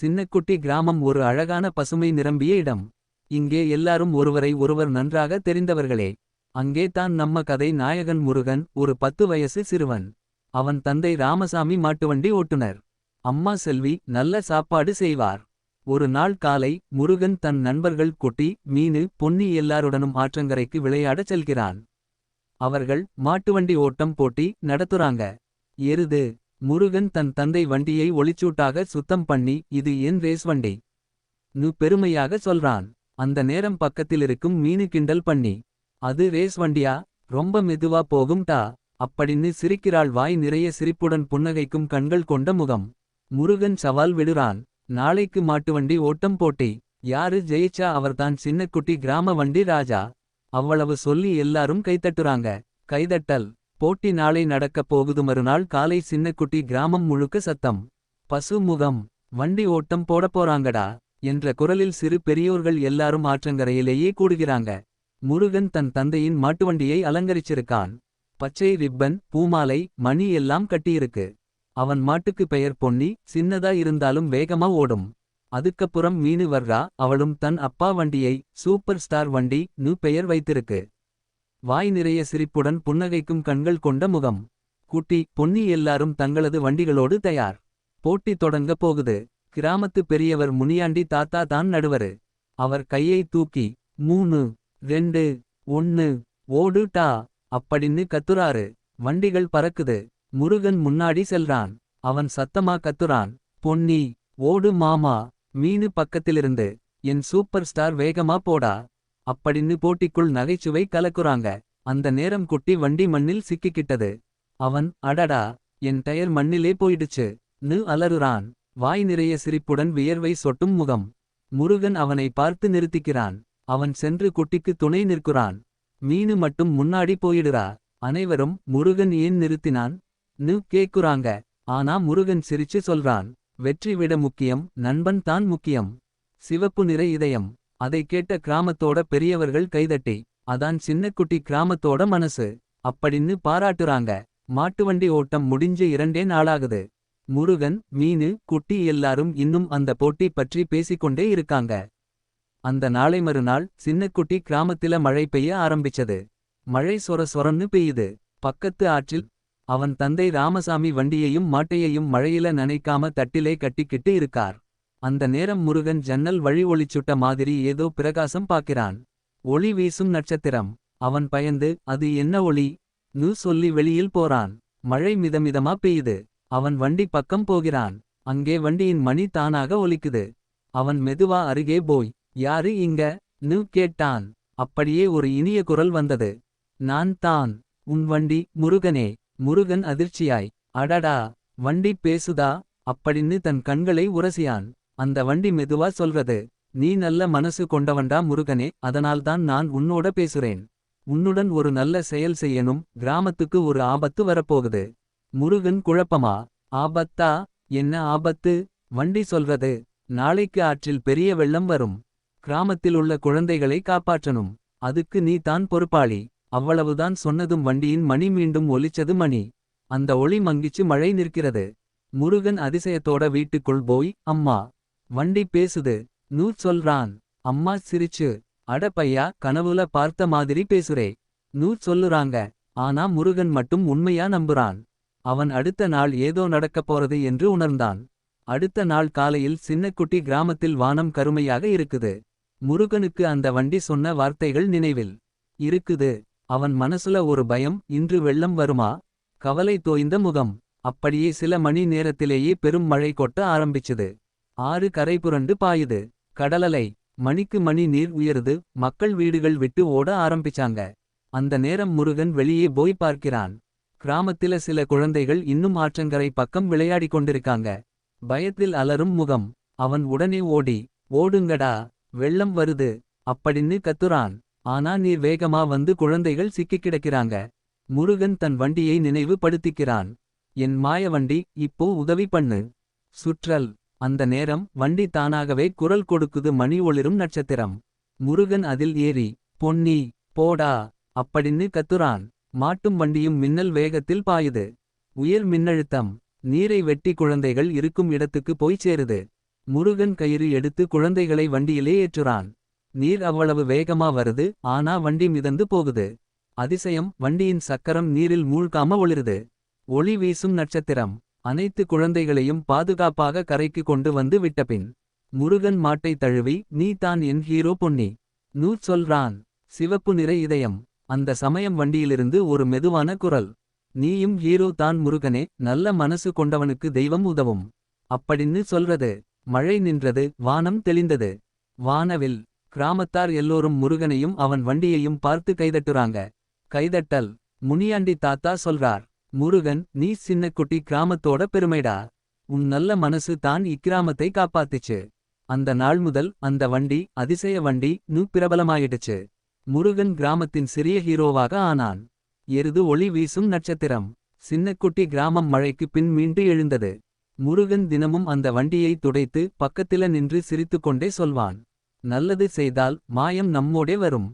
சின்னக்குட்டி கிராமம் ஒரு அழகான பசுமை நிரம்பிய இடம். இங்கே எல்லாரும் ஒருவரை ஒருவர் நன்றாக தெரிந்தவர்களே. அங்கே தான் நம்ம கதை நாயகன் முருகன் ஒரு பத்து வயசு சிறுவன். அவன் தந்தை ராமசாமி மாட்டுவண்டி ஓட்டுனர். அம்மா செல்வி நல்ல சாப்பாடு செய்வார். ஒரு நாள் காலை முருகன் தன் நண்பர்கள் குட்டி மீனு பொன்னி எல்லாருடனும் ஆற்றங்கரைக்கு விளையாடச் செல்கிறான். அவர்கள் மாட்டுவண்டி ஓட்டம் போட்டி நடத்துறாங்க. எருது முருகன் தன் தந்தை வண்டியை ஒளிச்சூட்டாக சுத்தம் பண்ணி இது என் ரேஸ் வண்டி. நு பெருமையாக சொல்றான். அந்த நேரம் பக்கத்திலிருக்கும் மீனு கிண்டல் பண்ணி. அது ரேஸ் வண்டியா ரொம்ப மெதுவா போகும் டா. அப்படின்னு சிரிக்கிறாள் வாய் நிறைய சிரிப்புடன் புன்னகைக்கும் கண்கள் கொண்ட முகம். முருகன் சவால் விடுறான். நாளைக்கு மாட்டுவண்டி ஓட்டம் போட்டி. யாரு ஜெயிச்சா அவர்தான் சின்னக்குட்டி கிராம வண்டி ராஜா. அவ்வளவு சொல்லி எல்லாரும் கைத்தட்டுறாங்க. கைதட்டல் போட்டி நாளை நடக்கப் போகுது மறுநாள் காலை சின்னக்குட்டி கிராமம் முழுக்க சத்தம். பசு முகம் வண்டி ஓட்டம் போடப் போறாங்கடா. என்ற குரலில் சிறு பெரியோர்கள் எல்லாரும் ஆற்றங்கரையிலேயே கூடுகிறாங்க. முருகன் தன் தந்தையின் மாட்டுவண்டியை அலங்கரிச்சிருக்கான். பச்சை ரிப்பன் பூமாலை மணி எல்லாம் கட்டியிருக்கு. அவன் மாட்டுக்கு பெயர் பொன்னி சின்னதா இருந்தாலும் வேகமா ஓடும். அதுக்கப்புறம் மீனு வர்றா அவளும் தன் அப்பா வண்டியை சூப்பர் ஸ்டார் வண்டி நு பெயர் வைத்திருக்கு. வாய் நிறைய சிரிப்புடன் புன்னகைக்கும் கண்கள் கொண்ட முகம். குட்டி பொன்னி எல்லாரும் தங்களது வண்டிகளோடு தயார். போட்டி தொடங்க போகுது. கிராமத்து பெரியவர் முனியாண்டி தாத்தா தான் நடுவரு. அவர் கையை தூக்கி மூணு ரெண்டு ஒன்னு ஓடு டா அப்படின்னு கத்துறாரு. வண்டிகள் பறக்குது. முருகன் முன்னாடி செல்றான். அவன் சத்தமா கத்துறான். பொன்னி ஓடு மாமா மீனு பக்கத்திலிருந்து. என் சூப்பர் ஸ்டார் வேகமா போடா. அப்படின்னு போட்டிக்குள் நகைச்சுவை கலக்குறாங்க. அந்த நேரம் குட்டி வண்டி மண்ணில் சிக்கிக்கிட்டது. அவன் அடடா என் டயர் மண்ணிலே போயிடுச்சு. நு அலறுறான். வாய் நிறைய சிரிப்புடன் வியர்வை சொட்டும் முகம். முருகன் அவனை பார்த்து நிறுத்திக்கிறான். அவன் சென்று குட்டிக்கு துணை நிற்கிறான். மீனு மட்டும் முன்னாடி போயிடுறா. அனைவரும் முருகன் ஏன் நிறுத்தினான். நு கேக்குறாங்க. ஆனா முருகன் சிரிச்சு சொல்றான். வெற்றி விட முக்கியம் நண்பன் தான் முக்கியம். சிவப்பு நிற இதயம். அதை கேட்ட கிராமத்தோட பெரியவர்கள் கைதட்டி. அதான் சின்னக்குட்டி கிராமத்தோட மனசு. அப்படின்னு பாராட்டுறாங்க. மாட்டுவண்டி ஓட்டம் முடிஞ்சு இரண்டே நாளாகுது. முருகன் மீனு குட்டி எல்லாரும் இன்னும் அந்த போட்டி பற்றி பேசிக்கொண்டே இருக்காங்க. அந்த நாளை மறுநாள் சின்னக்குட்டி கிராமத்தில மழை பெய்ய ஆரம்பிச்சது. மழை சொர சொரன்னு பெய்யுது. பக்கத்து ஆற்றில் அவன் தந்தை ராமசாமி வண்டியையும் மாட்டையையும் மழையில நனைக்காம தட்டிலே கட்டிக்கிட்டு இருக்கார். அந்த நேரம் முருகன் ஜன்னல் வழி ஒளிச்சுட்ட மாதிரி ஏதோ பிரகாசம் பாக்கிறான். ஒளி வீசும் நட்சத்திரம். அவன் பயந்து அது என்ன ஒளி. நு சொல்லி வெளியில் போறான். மழை மிதமிதமா பெய்யுது. அவன் வண்டி பக்கம் போகிறான். அங்கே வண்டியின் மணி தானாக ஒலிக்குது. அவன் மெதுவா அருகே போய் யாரு இங்க நு கேட்டான். அப்படியே ஒரு இனிய குரல் வந்தது. நான் தான் உன் வண்டி முருகனே. முருகன் அதிர்ச்சியாய் அடடா வண்டி பேசுதா. அப்படின்னு தன் கண்களை உரசியான். அந்த வண்டி மெதுவா சொல்றது. நீ நல்ல மனசு கொண்டவன்டா முருகனே அதனால்தான் நான் உன்னோட பேசுறேன். உன்னுடன் ஒரு நல்ல செயல் செய்யணும் கிராமத்துக்கு ஒரு ஆபத்து வரப்போகுது. முருகன் குழப்பமா ஆபத்தா என்ன ஆபத்து. வண்டி சொல்றது நாளைக்கு ஆற்றில் பெரிய வெள்ளம் வரும். கிராமத்தில் உள்ள குழந்தைகளை காப்பாற்றணும். அதுக்கு நீ தான் பொறுப்பாளி. அவ்வளவுதான் சொன்னதும் வண்டியின் மணி மீண்டும் ஒலிச்சது மணி. அந்த ஒளி மங்கிச்சு மழை நிற்கிறது. முருகன் அதிசயத்தோட வீட்டுக்குள் போய் அம்மா. வண்டி பேசுது நூ சொல்றான். அம்மா சிரிச்சு அட பையா கனவுல பார்த்த மாதிரி பேசுறே. நூ சொல்லுறாங்க ஆனா முருகன் மட்டும் உண்மையா நம்புறான். அவன் அடுத்த நாள் ஏதோ நடக்கப் போறது என்று உணர்ந்தான். அடுத்த நாள் காலையில் சின்னக்குட்டி கிராமத்தில் வானம் கருமையாக இருக்குது. முருகனுக்கு அந்த வண்டி சொன்ன வார்த்தைகள் நினைவில் இருக்குது. அவன் மனசுல ஒரு பயம் இன்று வெள்ளம் வருமா. கவலை தோய்ந்த முகம். அப்படியே சில மணி நேரத்திலேயே பெரும் மழை கொட்ட ஆரம்பிச்சுது. ஆறு கரை புரண்டு பாயுது. கடலலை மணிக்கு மணி நீர் உயருது மக்கள் வீடுகள் விட்டு ஓட ஆரம்பிச்சாங்க. அந்த நேரம் முருகன் வெளியே போய் பார்க்கிறான். கிராமத்தில சில குழந்தைகள் இன்னும் ஆற்றங்கரை பக்கம் விளையாடிக் கொண்டிருக்காங்க. பயத்தில் அலரும் முகம். அவன் உடனே ஓடி ஓடுங்கடா வெள்ளம் வருது. அப்படின்னு கத்துறான். ஆனா நீர் வேகமா வந்து குழந்தைகள் சிக்கிக் கிடக்கிறாங்க. முருகன் தன் வண்டியை நினைவு படுத்திக்கிறான். என் மாய வண்டி இப்போ உதவி பண்ணு. சுற்றல் அந்த நேரம் வண்டி தானாகவே குரல் கொடுக்குது மணி ஒளிரும் நட்சத்திரம். முருகன் அதில் ஏறி பொன்னி போடா அப்படின்னு கத்துறான். மாட்டும் வண்டியும் மின்னல் வேகத்தில் பாயுது. உயர் மின்னழுத்தம் நீரை வெட்டி குழந்தைகள் இருக்கும் இடத்துக்கு போய் சேருது. முருகன் கயிறு எடுத்து குழந்தைகளை வண்டியிலே ஏற்றுறான் நீர் அவ்வளவு வேகமா வருது ஆனா வண்டி மிதந்து போகுது அதிசயம் வண்டியின் சக்கரம் நீரில் மூழ்காம ஒளிருது ஒளி வீசும் நட்சத்திரம் அனைத்து குழந்தைகளையும் பாதுகாப்பாக கரைக்கு கொண்டு வந்து விட்டபின் முருகன் மாட்டை தழுவி நீ தான் என் ஹீரோ பொன்னி. நூ சொல்றான் சிவப்பு நிற இதயம் அந்த சமயம் வண்டியிலிருந்து ஒரு மெதுவான குரல் நீயும் ஹீரோ தான் முருகனே. நல்ல மனசு கொண்டவனுக்கு தெய்வம் உதவும் அப்படின்னு சொல்றது. மழை நின்றது. வானம் தெளிந்தது. வானவில் கிராமத்தார் எல்லோரும் முருகனையும் அவன் வண்டியையும் பார்த்து கைதட்டுறாங்க. கைதட்டல். முனியாண்டி தாத்தா சொல்றார். முருகன் நீ சின்னக்குட்டி கிராமத்தோட பெருமைடா. உன் நல்ல மனசு தான் இக்கிராமத்தை காப்பாத்துச்சு. அந்த நாள் முதல் அந்த வண்டி அதிசய வண்டி நு பிரபலமாயிடுச்சு. முருகன் கிராமத்தின் சிறிய ஹீரோவாக ஆனான். எருது ஒளி வீசும் நட்சத்திரம். சின்னக்குட்டி கிராமம் மழைக்கு பின் மீண்டு எழுந்தது. முருகன் தினமும் அந்த வண்டியை துடைத்து பக்கத்தில நின்று சிரித்துக்கொண்டே சொல்வான். நல்லது செய்தால் மாயம் நம்மோடே வரும்.